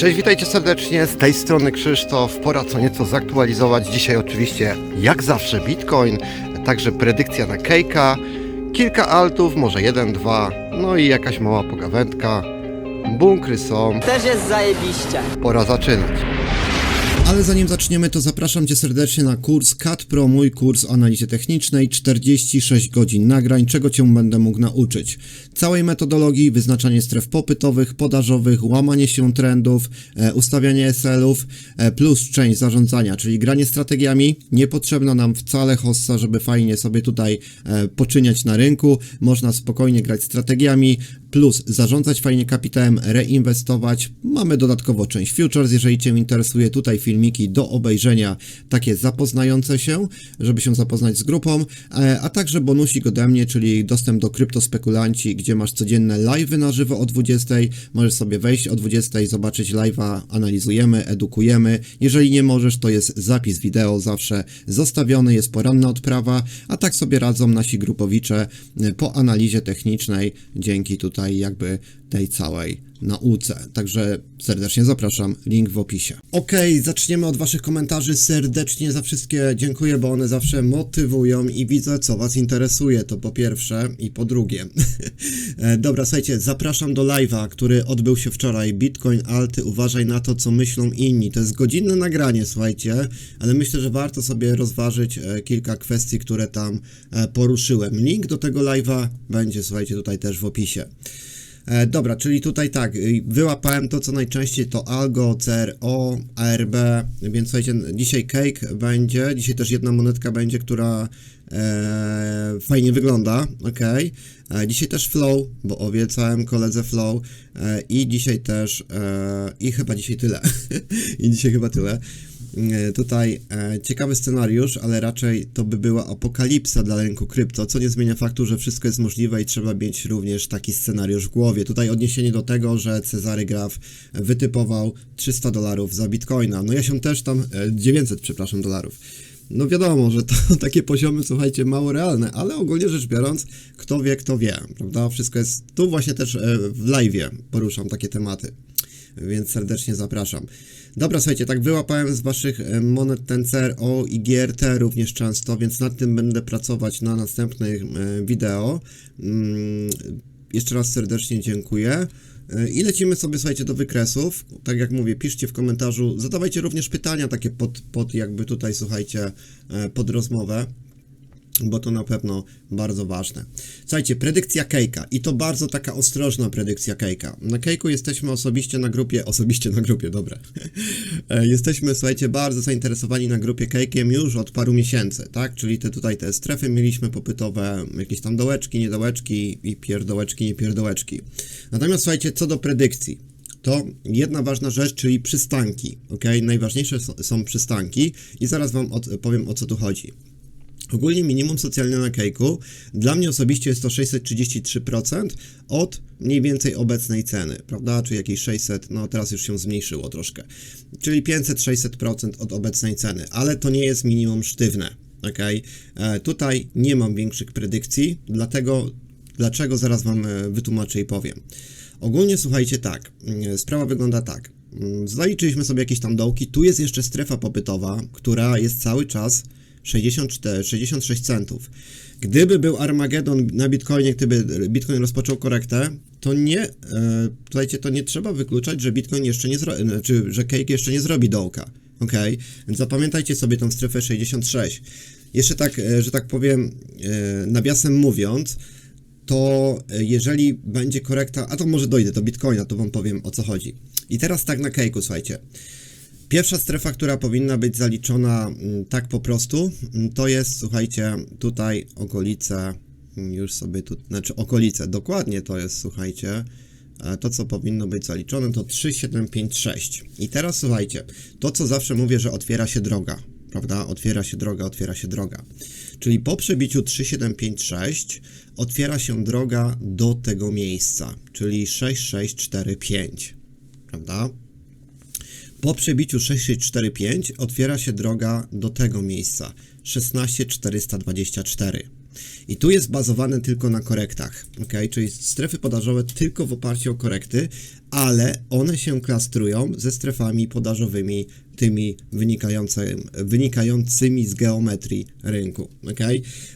Cześć, witajcie serdecznie. Z tej strony Krzysztof. Pora co nieco zaktualizować. Dzisiaj oczywiście, jak zawsze, Bitcoin, także predykcja na Kejka, kilka altów, może jeden, dwa, no i jakaś mała pogawędka. Bunkry są, Też jest zajebiście. pora zaczynać. Ale zanim zaczniemy, to zapraszam Cię serdecznie na kurs CAT Pro, mój kurs o analizie technicznej, 46 godzin nagrań, czego Cię będę mógł nauczyć. Całej metodologii, wyznaczanie stref popytowych, podażowych, łamanie się trendów, e, ustawianie SL-ów, e, plus część zarządzania, czyli granie strategiami. Nie potrzebno nam wcale hossa, żeby fajnie sobie tutaj e, poczyniać na rynku. Można spokojnie grać strategiami, plus zarządzać fajnie kapitałem, reinwestować. Mamy dodatkowo część futures, jeżeli Cię interesuje, tutaj filmiki do obejrzenia, takie zapoznające się, żeby się zapoznać z grupą, e, a także bonusik ode mnie, czyli dostęp do kryptospekulanci, gdzie masz codzienne live'y na żywo o 20, możesz sobie wejść o 20, zobaczyć live'a, analizujemy, edukujemy. Jeżeli nie możesz, to jest zapis wideo zawsze zostawiony, jest poranna odprawa, a tak sobie radzą nasi grupowicze e, po analizie technicznej, dzięki tutaj jakby tej całej nauce. Także serdecznie zapraszam, link w opisie. Okej, zaczniemy od Waszych komentarzy. Serdecznie za wszystkie dziękuję, bo one zawsze motywują i widzę, co Was interesuje. To po pierwsze i po drugie. E, Dobra, słuchajcie, zapraszam do live'a, który odbył się wczoraj. Bitcoin, alty, uważaj na to, co myślą inni. To jest godzinne nagranie, słuchajcie, ale myślę, że warto sobie rozważyć e, kilka kwestii, które tam e, poruszyłem. Link do tego live'a będzie, słuchajcie, tutaj też w opisie. E, dobra, czyli tutaj tak, y, wyłapałem to, co najczęściej to Algo, CRO, ARB, więc słuchajcie, dzisiaj cake będzie, dzisiaj też jedna monetka będzie, która e, fajnie wygląda, ok. E, dzisiaj też flow, bo obiecałem koledze flow e, i dzisiaj też, e, i chyba dzisiaj tyle, i dzisiaj chyba tyle. E, Tutaj e, ciekawy scenariusz, ale raczej to by była apokalipsa dla rynku krypto, co nie zmienia faktu, że wszystko jest możliwe i trzeba mieć również taki scenariusz w głowie. Tutaj odniesienie do tego, że Cezary Graf wytypował 300 dolarów za bitcoina. No ja się też tam, e, 900 przepraszam dolarów. No wiadomo, że to takie poziomy, słuchajcie, mało realne, ale ogólnie rzecz biorąc, kto wie, kto wie, prawda? Wszystko jest, tu właśnie też e, w live'ie poruszam takie tematy więc serdecznie zapraszam. Dobra, słuchajcie, tak wyłapałem z Waszych e, monet ten CRO i GRT również często, więc nad tym będę pracować na następnych e, wideo. Mm, Jeszcze raz serdecznie dziękuję. E, I lecimy sobie, słuchajcie, do wykresów. Tak jak mówię, piszcie w komentarzu, zadawajcie również pytania takie pod, pod jakby tutaj, słuchajcie, pod rozmowę bo to na pewno bardzo ważne. Słuchajcie, predykcja Kejka i to bardzo taka ostrożna predykcja Kejka. Na Kejku jesteśmy osobiście na grupie, osobiście na grupie, dobra. E, jesteśmy, słuchajcie, bardzo zainteresowani na grupie Kejkiem już od paru miesięcy, tak? Czyli te tutaj te strefy mieliśmy popytowe, jakieś tam dołeczki, niedołeczki i pierdołeczki, niepierdołeczki. Natomiast słuchajcie, co do predykcji to jedna ważna rzecz, czyli przystanki, ok? Najważniejsze są przystanki i zaraz Wam powiem o co tu chodzi. Ogólnie minimum socjalne na Kejku dla mnie osobiście jest to 633% od mniej więcej obecnej ceny, prawda? Czy jakieś 600, no teraz już się zmniejszyło troszkę. Czyli 500-600% od obecnej ceny, ale to nie jest minimum sztywne, ok? E, tutaj nie mam większych predykcji, dlatego dlaczego zaraz Wam e, wytłumaczę i powiem. Ogólnie słuchajcie tak, mm, sprawa wygląda tak. Mm, Zaliczyliśmy sobie jakieś tam dołki, tu jest jeszcze strefa popytowa, która jest cały czas 64, 66 centów. Gdyby był Armagedon na Bitcoinie, gdyby Bitcoin rozpoczął korektę, to nie, e, słuchajcie, to nie trzeba wykluczać, że Bitcoin jeszcze nie zrobi, znaczy, że Cake jeszcze nie zrobi dołka, ok? Więc zapamiętajcie sobie tą strefę 66. Jeszcze tak, e, że tak powiem, e, nawiasem mówiąc, to e, jeżeli będzie korekta, a to może dojdę do Bitcoina, to wam powiem o co chodzi. I teraz tak na Cake'u, słuchajcie. Pierwsza strefa, która powinna być zaliczona mm, tak po prostu, mm, to jest, słuchajcie, tutaj okolice, mm, już sobie tu, znaczy okolice, dokładnie to jest, słuchajcie, e, to co powinno być zaliczone to 3756. I teraz słuchajcie, to co zawsze mówię, że otwiera się droga, prawda? Otwiera się droga, otwiera się droga. Czyli po przebiciu 3756 otwiera się droga do tego miejsca, czyli 6645, prawda? Po przebiciu 6645 otwiera się droga do tego miejsca 16424. I tu jest bazowane tylko na korektach, ok? Czyli strefy podażowe tylko w oparciu o korekty, ale one się klastrują ze strefami podażowymi, tymi wynikającymi, z geometrii rynku, ok?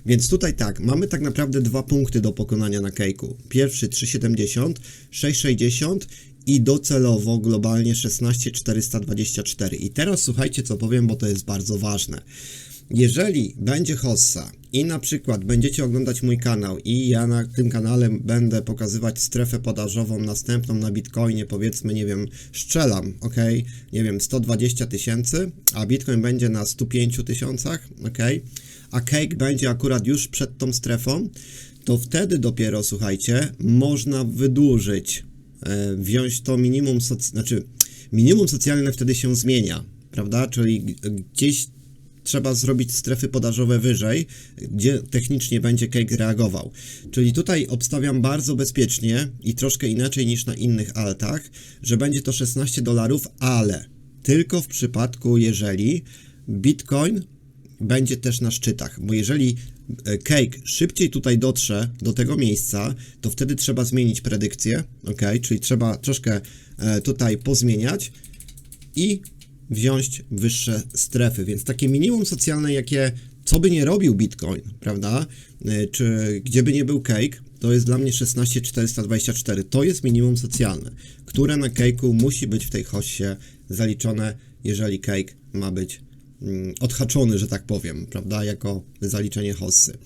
Więc tutaj tak, mamy tak naprawdę dwa punkty do pokonania na kejku. Pierwszy 370, 660 i docelowo globalnie 16424. I teraz słuchajcie, co powiem, bo to jest bardzo ważne. Jeżeli będzie hossa i na przykład będziecie oglądać mój kanał i ja na tym kanale będę pokazywać strefę podażową następną na Bitcoinie, powiedzmy, nie wiem, strzelam, ok, nie wiem, 120 tysięcy, a Bitcoin będzie na 105 tysiącach, ok, a cake będzie akurat już przed tą strefą, to wtedy dopiero, słuchajcie, można wydłużyć wziąć to minimum, soc- znaczy minimum socjalne wtedy się zmienia, prawda? Czyli gdzieś trzeba zrobić strefy podażowe wyżej, gdzie technicznie będzie cake reagował. Czyli tutaj obstawiam bardzo bezpiecznie i troszkę inaczej niż na innych altach, że będzie to 16 dolarów, ale tylko w przypadku, jeżeli Bitcoin będzie też na szczytach, bo jeżeli e, cake szybciej tutaj dotrze do tego miejsca, to wtedy trzeba zmienić predykcję, ok, czyli trzeba troszkę e, tutaj pozmieniać i wziąć wyższe strefy, więc takie minimum socjalne, jakie co by nie robił Bitcoin, prawda, E, czy gdzie by nie był cake, to jest dla mnie 16424, to jest minimum socjalne, które na cake'u musi być w tej hossie zaliczone, jeżeli cake ma być odhaczony, że tak powiem, prawda, jako zaliczenie hossy.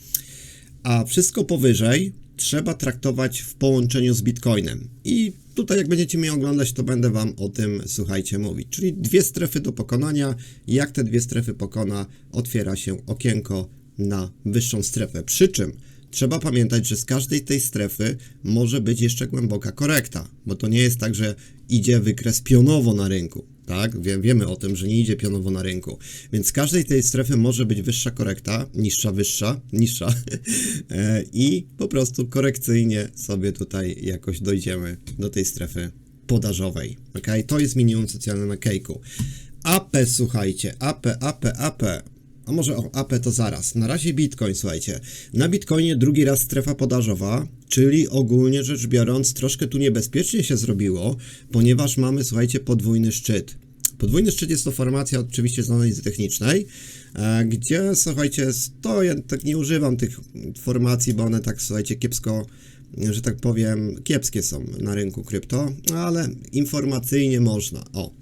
A wszystko powyżej trzeba traktować w połączeniu z Bitcoinem. I tutaj, jak będziecie mnie oglądać, to będę Wam o tym, słuchajcie, mówić. Czyli dwie strefy do pokonania. Jak te dwie strefy pokona, otwiera się okienko na wyższą strefę. Przy czym trzeba pamiętać, że z każdej tej strefy może być jeszcze głęboka korekta, bo to nie jest tak, że idzie wykres pionowo na rynku. Tak, Wie, wiemy o tym, że nie idzie pionowo na rynku. Więc z każdej tej strefy może być wyższa korekta, niższa, wyższa, niższa E, i po prostu korekcyjnie sobie tutaj jakoś dojdziemy do tej strefy podażowej. Ok, to jest minimum socjalne na cake'u. AP, słuchajcie, AP, AP, AP. A może o AP to zaraz. Na razie Bitcoin, słuchajcie. Na Bitcoinie drugi raz strefa podażowa, czyli ogólnie rzecz biorąc troszkę tu niebezpiecznie się zrobiło, ponieważ mamy, słuchajcie, podwójny szczyt. Podwójny szczyt jest to formacja oczywiście z analizy technicznej, e, gdzie, słuchajcie, to ja tak nie używam tych formacji, bo one tak, słuchajcie, kiepsko, że tak powiem, kiepskie są na rynku krypto, ale informacyjnie można. O,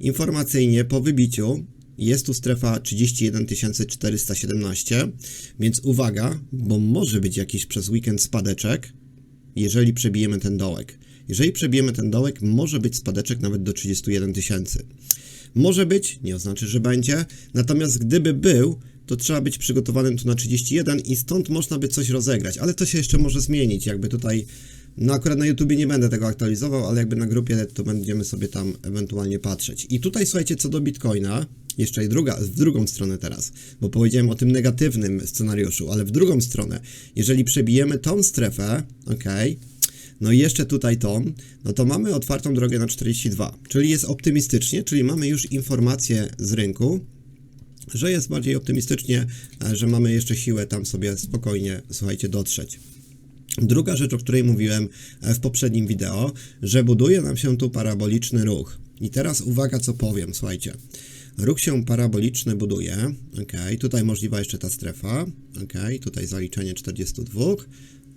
informacyjnie po wybiciu jest tu strefa 31 417, więc uwaga, bo może być jakiś przez weekend spadeczek, jeżeli przebijemy ten dołek. Jeżeli przebijemy ten dołek, może być spadeczek nawet do 31 tysięcy. Może być, nie oznacza, że będzie, natomiast gdyby był, to trzeba być przygotowanym tu na 31 i stąd można by coś rozegrać, ale to się jeszcze może zmienić, jakby tutaj, no akurat na YouTubie nie będę tego aktualizował, ale jakby na grupie to będziemy sobie tam ewentualnie patrzeć. I tutaj słuchajcie, co do Bitcoina, jeszcze i druga, w drugą stronę teraz, bo powiedziałem o tym negatywnym scenariuszu, ale w drugą stronę, jeżeli przebijemy tą strefę, ok, no i jeszcze tutaj tą, no to mamy otwartą drogę na 42, czyli jest optymistycznie, czyli mamy już informacje z rynku, że jest bardziej optymistycznie, e, że mamy jeszcze siłę tam sobie spokojnie, słuchajcie, dotrzeć. Druga rzecz, o której mówiłem e, w poprzednim wideo, że buduje nam się tu paraboliczny ruch. I teraz uwaga, co powiem, słuchajcie. Ruch się paraboliczny buduje, ok, tutaj możliwa jeszcze ta strefa, ok, tutaj zaliczenie 42,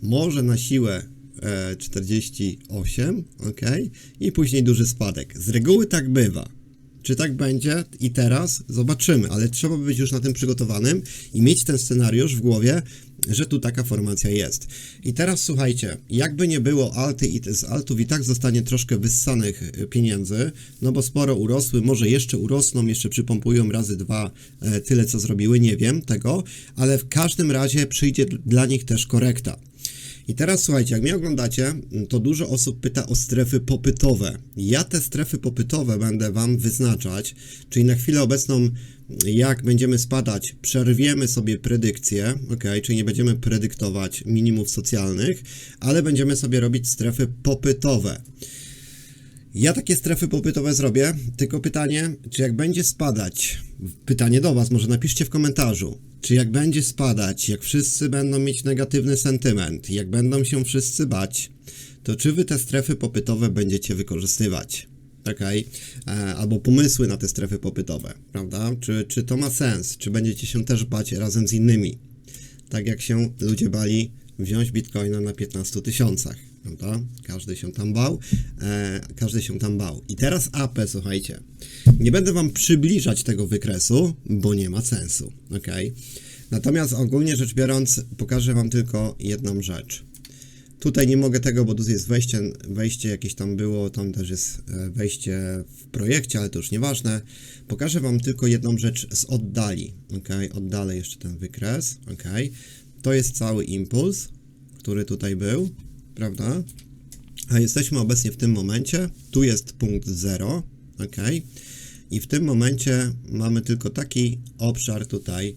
może na siłę e, 48, ok, i później duży spadek. Z reguły tak bywa. Czy tak będzie i teraz? Zobaczymy, ale trzeba być już na tym przygotowanym i mieć ten scenariusz w głowie, że tu taka formacja jest. I teraz słuchajcie, jakby nie było alty i z altów i tak zostanie troszkę wyssanych e, pieniędzy, no bo sporo urosły, może jeszcze urosną, jeszcze przypompują razy dwa e, tyle co zrobiły, nie wiem tego, ale w każdym razie przyjdzie dla nich też korekta. I teraz słuchajcie, jak mnie oglądacie, to dużo osób pyta o strefy popytowe. Ja te strefy popytowe będę Wam wyznaczać, czyli na chwilę obecną, jak będziemy spadać, przerwiemy sobie predykcję, ok, czyli nie będziemy predyktować minimów socjalnych, ale będziemy sobie robić strefy popytowe. Ja takie strefy popytowe zrobię, tylko pytanie, czy jak będzie spadać, pytanie do Was, może napiszcie w komentarzu, czy jak będzie spadać, jak wszyscy będą mieć negatywny sentyment, jak będą się wszyscy bać, to czy Wy te strefy popytowe będziecie wykorzystywać? Okej, E, albo pomysły na te strefy popytowe, prawda? Czy, czy to ma sens? Czy będziecie się też bać razem z innymi? Tak jak się ludzie bali wziąć bitcoina na 15 tysiącach, prawda? Każdy się tam bał, e, każdy się tam bał. I teraz AP, słuchajcie, nie będę wam przybliżać tego wykresu, bo nie ma sensu, ok? Natomiast ogólnie rzecz biorąc, pokażę wam tylko jedną rzecz. Tutaj nie mogę tego, bo tu jest wejście, wejście jakieś tam było, tam też jest e, wejście w projekcie, ale to już nieważne. Pokażę Wam tylko jedną rzecz z oddali, ok? Oddalę jeszcze ten wykres, ok? To jest cały impuls, który tutaj był, prawda? A jesteśmy obecnie w tym momencie, tu jest punkt 0, ok? I w tym momencie mamy tylko taki obszar tutaj,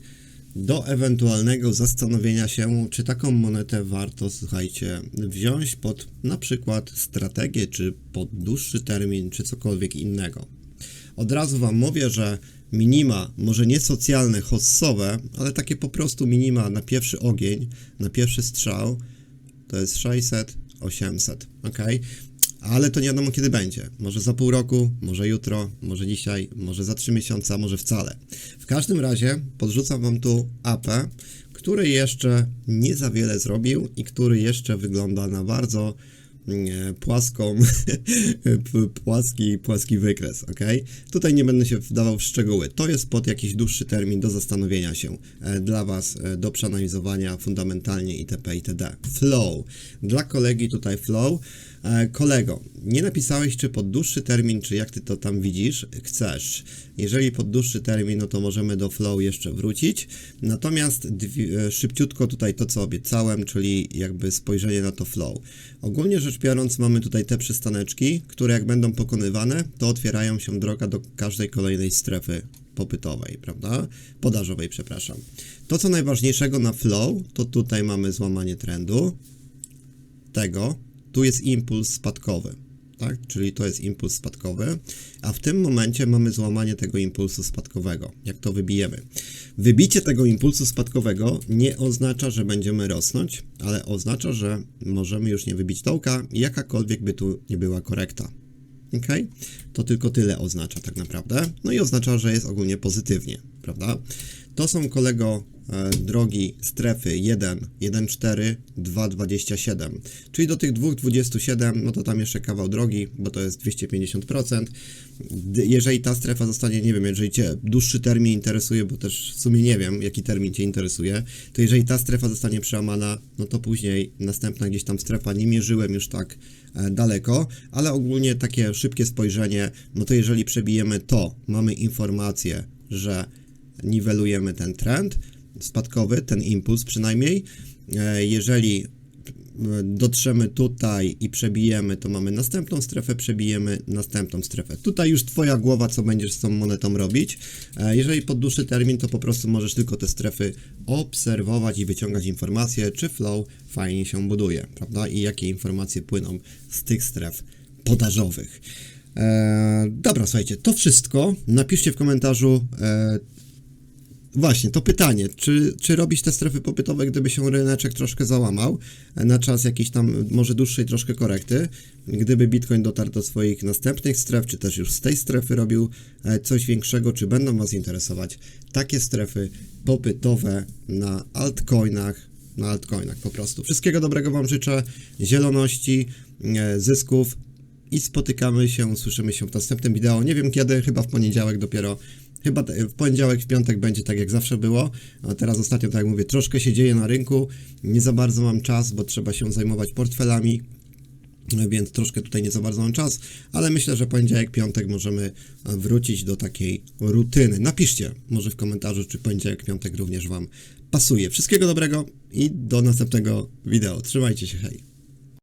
do ewentualnego zastanowienia się, czy taką monetę warto, słuchajcie, wziąć pod na przykład strategię, czy pod dłuższy termin, czy cokolwiek innego. Od razu Wam mówię, że minima, może nie socjalne, hossowe, ale takie po prostu minima na pierwszy ogień, na pierwszy strzał, to jest 600, 800, ok? Ale to nie wiadomo kiedy będzie. Może za pół roku, może jutro, może dzisiaj, może za trzy miesiące, a może wcale. W każdym razie podrzucam Wam tu AP, który jeszcze nie za wiele zrobił i który jeszcze wygląda na bardzo płaską, p- płaski, płaski wykres, ok? Tutaj nie będę się wdawał w szczegóły. To jest pod jakiś dłuższy termin do zastanowienia się e, dla Was, e, do przeanalizowania fundamentalnie itp. itd. Flow. Dla kolegi tutaj flow. E, Kolego, nie napisałeś, czy pod dłuższy termin, czy jak ty to tam widzisz, chcesz. Jeżeli pod dłuższy termin, no to możemy do flow jeszcze wrócić. Natomiast e, szybciutko tutaj to, co obiecałem, czyli jakby spojrzenie na to flow. Ogólnie rzecz biorąc, mamy tutaj te przystaneczki, które jak będą pokonywane, to otwierają się droga do każdej kolejnej strefy popytowej, prawda? Podażowej, przepraszam. To, co najważniejszego na flow, to tutaj mamy złamanie trendu tego, tu jest impuls spadkowy, tak? Czyli to jest impuls spadkowy, a w tym momencie mamy złamanie tego impulsu spadkowego. Jak to wybijemy? Wybicie tego impulsu spadkowego nie oznacza, że będziemy rosnąć, ale oznacza, że możemy już nie wybić dołka, jakakolwiek by tu nie była korekta. Ok? To tylko tyle oznacza tak naprawdę. No i oznacza, że jest ogólnie pozytywnie, prawda? To są kolego drogi strefy 1, 1,4, 2,27. Czyli do tych 2,27, no to tam jeszcze kawał drogi, bo to jest 250%. D- Jeżeli ta strefa zostanie, nie wiem, jeżeli Cię dłuższy termin interesuje, bo też w sumie nie wiem, jaki termin Cię interesuje, to jeżeli ta strefa zostanie przełamana, no to później następna gdzieś tam strefa, nie mierzyłem już tak e, daleko, ale ogólnie takie szybkie spojrzenie, no to jeżeli przebijemy to, mamy informację, że niwelujemy ten trend spadkowy, ten impuls przynajmniej. E, Jeżeli e, dotrzemy tutaj i przebijemy, to mamy następną strefę, przebijemy następną strefę. Tutaj już Twoja głowa, co będziesz z tą monetą robić. E, Jeżeli pod dłuższy termin, to po prostu możesz tylko te strefy obserwować i wyciągać informacje, czy flow fajnie się buduje, prawda? I jakie informacje płyną z tych stref podażowych. E, dobra, słuchajcie, to wszystko. Napiszcie w komentarzu, Właśnie, to pytanie, czy, czy robić te strefy popytowe, gdyby się ryneczek troszkę załamał e, na czas jakiejś tam może dłuższej troszkę korekty, gdyby Bitcoin dotarł do swoich następnych stref, czy też już z tej strefy robił e, coś większego, czy będą Was interesować takie strefy popytowe na altcoinach, na altcoinach po prostu. Wszystkiego dobrego Wam życzę, zieloności, e, zysków i spotykamy się, słyszymy się w następnym wideo. Nie wiem kiedy, chyba w poniedziałek dopiero. Chyba w poniedziałek, w piątek będzie tak jak zawsze było. A teraz ostatnio, tak jak mówię, troszkę się dzieje na rynku. Nie za bardzo mam czas, bo trzeba się zajmować portfelami. Więc troszkę tutaj nie za bardzo mam czas, ale myślę, że poniedziałek, piątek możemy e, wrócić do takiej rutyny. Napiszcie może w komentarzu, czy poniedziałek, piątek również Wam pasuje. Wszystkiego dobrego i do następnego wideo. Trzymajcie się, hej.